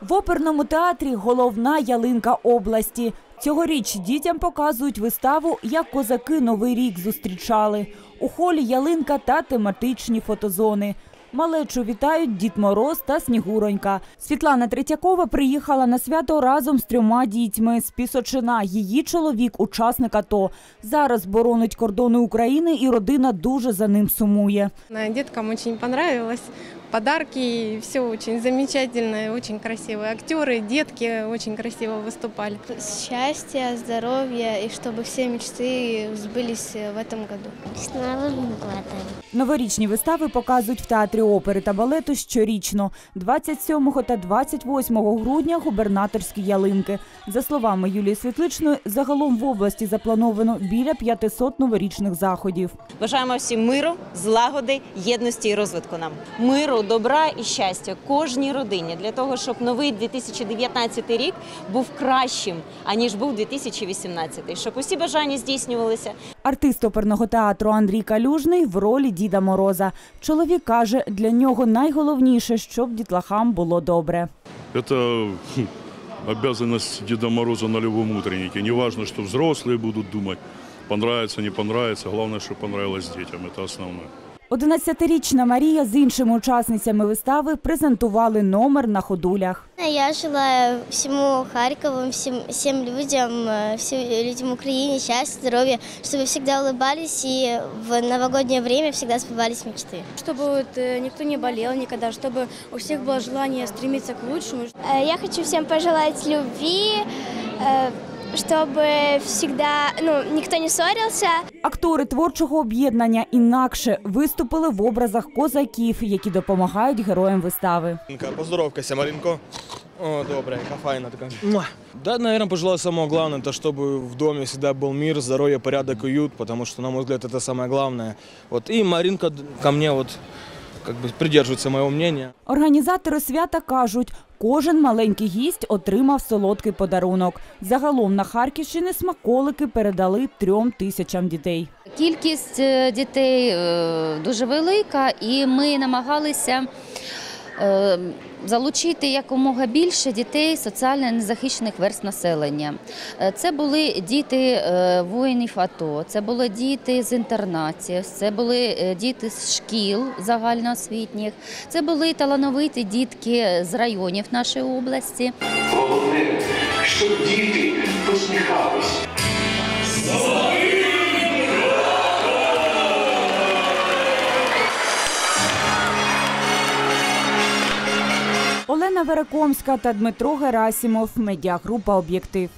В оперному театрі головна ялинка області. Цьогоріч дітям показують виставу, як козаки Новий рік зустрічали. У холі ялинка та тематичні фотозони. Малечу вітають Дід Мороз та Снігуронька. Світлана Третьякова приїхала на свято разом з трьома дітьми з Пісочина. Її чоловік – учасник АТО. Зараз боронить кордони України і родина дуже за ним сумує. На- Деткам очень понравилось. Подарки, все очень замечательно, очень красивые актеры, детки очень красиво выступали. Счастья, здоровья и чтобы все мечты сбылись в этом году. С Новым годом! Новорічні вистави показують в театрі опери та балету щорічно. 27 та 28 грудня губернаторські ялинки. За словами Юлії Світличної, загалом в області заплановано біля 500 новорічних заходів. Бажаємо всім миру, злагоди, єдності і розвитку нам. Миру, добра і щастя кожній родині для того, щоб новий 2019 рік був кращим, аніж був 2018, щоб усі бажання здійснювалися. Артист оперного театру Андрій Калюжний в ролі Діда Мороза. Чоловік каже, для нього найголовніше, щоб дітлахам було добре. Это хм, обязанность Деда Мороза на любом утреннике. Неважно, что взрослые будут думать, понравится, не понравится. Главное, чтобы понравилось детям. Это основное. 11-річна Марія з іншими учасницями вистави презентували номер на ходулях. Я желаю всему Харькову, всем, всем людям, э, всем людям Украины счастья, здоровья, чтобы всегда улыбались и в новогоднее время всегда сбывались мечты. Чтобы вот, э, никто не болел никогда, чтобы у всех было желание стремиться к лучшему. Э, Я хочу всем пожелать любви, э, чтобы всегда, ну, никто не ссорился, Актори творчого об'єднання інакше виступили в образах козаків, які допомагають героям вистави. Маринка, Поздоровкайся, Маринко. О, добрая, яка файна така. Муа. Да, наверное, пожелаю самого главное, то чтобы в доме всегда был мир, здоровье, порядок, уют, потому что, на мой взгляд, это самое главное. Вот. И Маринка д- ко мне вот как бы придерживаются моего мнения. Організатори свята кажуть, кожен маленький гість отримав солодкий подарунок. Загалом на Харківщині смаколики передали трьом тисячам дітей. Кількість е, дітей е, дуже велика, і ми намагалися залучити якомога більше дітей соціально незахищених верст населення. Е, Це були діти е, воїнів АТО, це були діти з інтернатів, це були е, діти з шкіл загальноосвітніх, це були талановиті дітки з районів нашої області. Головне, Олена Верекомська та Дмитро Герасімов. Медіагрупа Об'єктив.